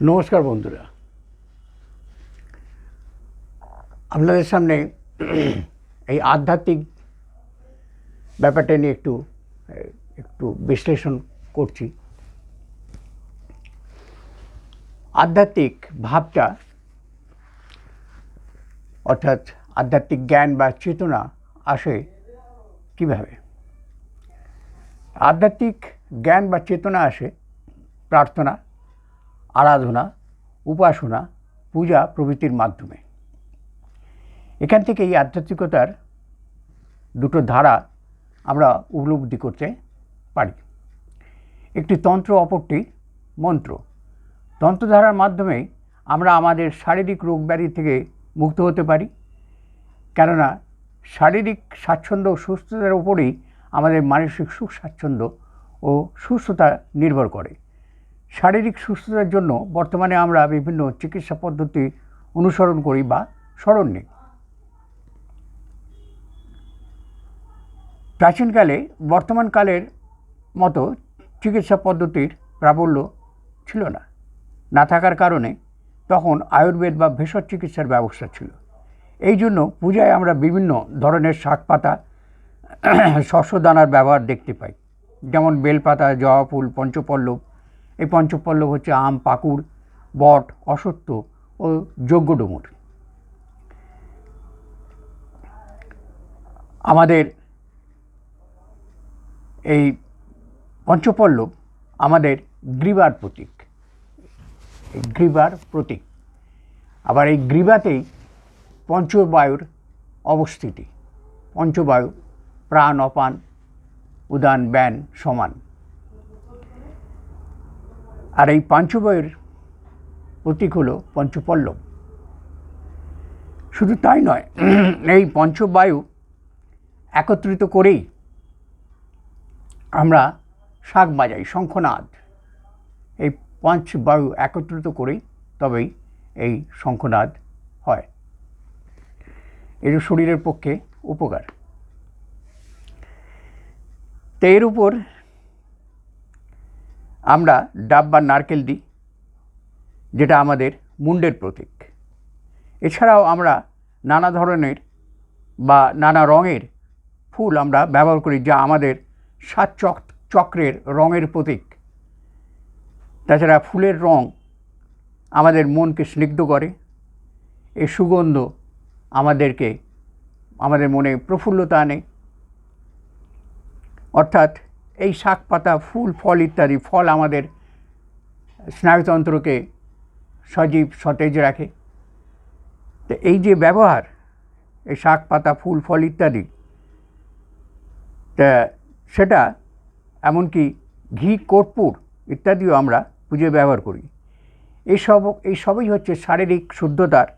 নমস্কার বন্ধুরা। আপনাদের সামনে এই আধ্যাত্মিক ব্যাপারটা নিয়ে একটু একটু বিশ্লেষণ করছি। আধ্যাত্মিক ভাবটা, অর্থাৎ আধ্যাত্মিক জ্ঞান বা চেতনা আসে কীভাবে? আধ্যাত্মিক জ্ঞান বা চেতনা আসে প্রার্থনা আরাধনা, উপাসনা, পূজা প্রভৃতির মাধ্যমে। এখান থেকে এই আধ্যাত্মিকতার দুটো ধারা আমরা উপলব্ধি করতে পারি। একটি তন্ত্র, অপরটি মন্ত্র। তন্ত্রধারার মাধ্যমে আমরা আমাদের শারীরিক রোগ ব্যাধি থেকে মুক্ত হতে পারি। কেননা শারীরিক স্বাচ্ছন্দ্য ও সুস্থতার উপরেই আমাদের মানসিক সুখ স্বাচ্ছন্দ্য ও সুস্থতা নির্ভর করে। শারীরিক সুস্থতার জন্য বর্তমানে আমরা বিভিন্ন চিকিৎসা পদ্ধতি অনুসরণ করি বা স্মরণ নিই। প্রাচীনকালে বর্তমানকালের মতো চিকিৎসা পদ্ধতির প্রাবল্য ছিল না। না থাকার কারণে তখন আয়ুর্বেদ বা ভেষজ চিকিৎসার ব্যবস্থা ছিল। এই জন্য পূজায় আমরা বিভিন্ন ধরনের শাক পাতা শস্যদানার ব্যবহার দেখতে পাই। যেমন বেলপাতা, জবা ফুল, পঞ্চপল্লব এই পঞ্চপল্লব হচ্ছে আম, পাকুড়, বট, অসত্য ও যোগ্য যজ্ঞডুমুর আমাদের এই পঞ্চপল্লব আমাদের গ্রীবার প্রতীক। এই গ্রীবার প্রতীক। আবার এই গ্রীবাতেই পঞ্চবায়ুর অবস্থিতি। পঞ্চবায়ু, প্রাণ, অপান, উদান, ব্যান, সমান। আর এই পঞ্চবায়ুর প্রতীক হলো পঞ্চপল্লব। শুধু তাই নয়, এই পঞ্চবায়ু একত্রিত করেই আমরা শাক বাজাই, শঙ্খনাদ। এই পাঁচ বায়ু একত্রিত করেই তবেই এই শঙ্খনাদ হয়। এর শরীরের পক্ষে উপকার। তো এর উপর আমরা ডাব বা নারকেল দিই, যেটা আমাদের মুন্ডের প্রতীক। এছাড়াও আমরা নানা ধরনের বা নানা রঙের ফুল আমরা ব্যবহার করি, যা আমাদের সাত চক, চক্রের রঙের প্রতীক। তাছাড়া ফুলের রং আমাদের মনকে স্নিগ্ধ করে এই সুগন্ধ আমাদেরকে, আমাদের মনে প্রফুল্লতা আনে। অর্থাৎ এই শাক পাতা, ফুল, ফল ইত্যাদি, ফল আমাদের স্নায়ুতন্ত্রকে সজীব, সতেজ রাখে। তো এই যে ব্যবহার, এই শাক পাতা, ফুল, ফল ইত্যাদি, তা সেটা এমনকি ঘি, কর্পূর ইত্যাদিও আমরা পুজোয় ব্যবহার করি। এইসব এই সবই হচ্ছে শারীরিক শুদ্ধতার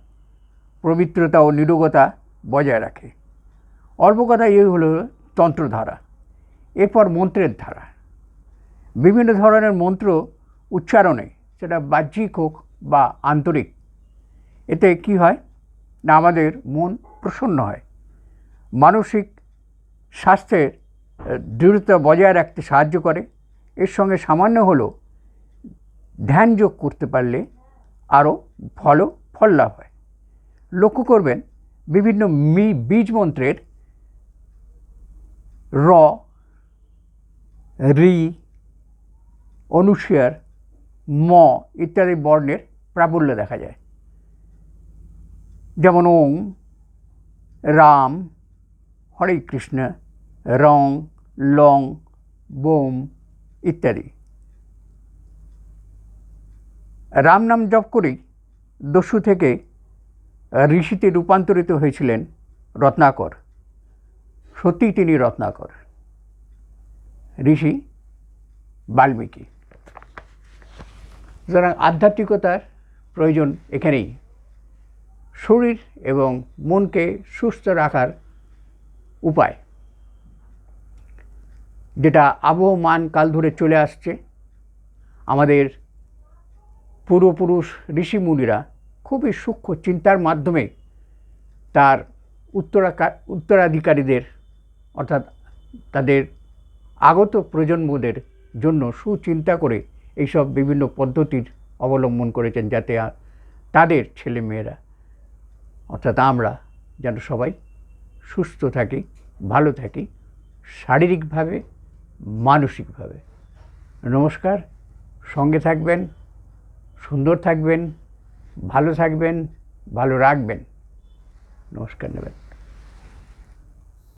পবিত্রতা ও নিরোগতা বজায় রাখে। অল্প কথা এই হলো তন্ত্রধারা। এরপর মন্ত্রের ধারা। বিভিন্ন ধরনের মন্ত্র উচ্চারণে, সেটা বাহ্যিক হোক বা আন্তরিক, এতে কি হয়? না আমাদের মন প্রসন্ন হয়। মানসিক স্বাস্থ্যের দৃঢ়তা বজায় রাখতে সাহায্য করে। এর সঙ্গে সামান্য হলেও ধ্যান যোগ করতে পারলে আরও ফলও, ফল লাভ হয়। লক্ষ্য করবেন, বিভিন্ন মি, বীজ মন্ত্রের র রি অনুস্বার ম ইত্যাদি বর্ণের প্রাবল্য দেখা যায়। যেমন ওং, রাম, হরে কৃষ্ণ, রং, লং, বোম ইত্যাদি। রাম নাম জপ করেই দস্যু থেকে ঋষিতে রূপান্তরিত হয়েছিলেন রত্নাকর। সত্যিই তিনি রত্নাকর। ঋষি বাল্মীকি। সুতরাং আধ্যাত্মিকতার প্রয়োজন এখানেই। শরীর এবং মনকে সুস্থ রাখার উপায়। যেটা আবহমান কাল ধরে চলে আসছে। আমাদের পূর্বপুরুষ ঋষিমুনিরা খুবই সূক্ষ্ম চিন্তার মাধ্যমে তার উত্তরাকা উত্তরাধিকারীদের, অর্থাৎ তাদের আগত প্রজন্মদের জন্য সুচিন্তা করে এইসব বিভিন্ন পদ্ধতির অবলম্বন করেছেন যাতে তাদের ছেলে মেয়েরা অর্থাৎ আমরা যেন সবাই সুস্থ থাকি, ভালো থাকি, শারীরিকভাবে, মানসিকভাবে। নমস্কার, সঙ্গে থাকবেন, সুন্দর থাকবেন, ভালো থাকবেন, ভালো রাখবেন। নমস্কার, নেবেন।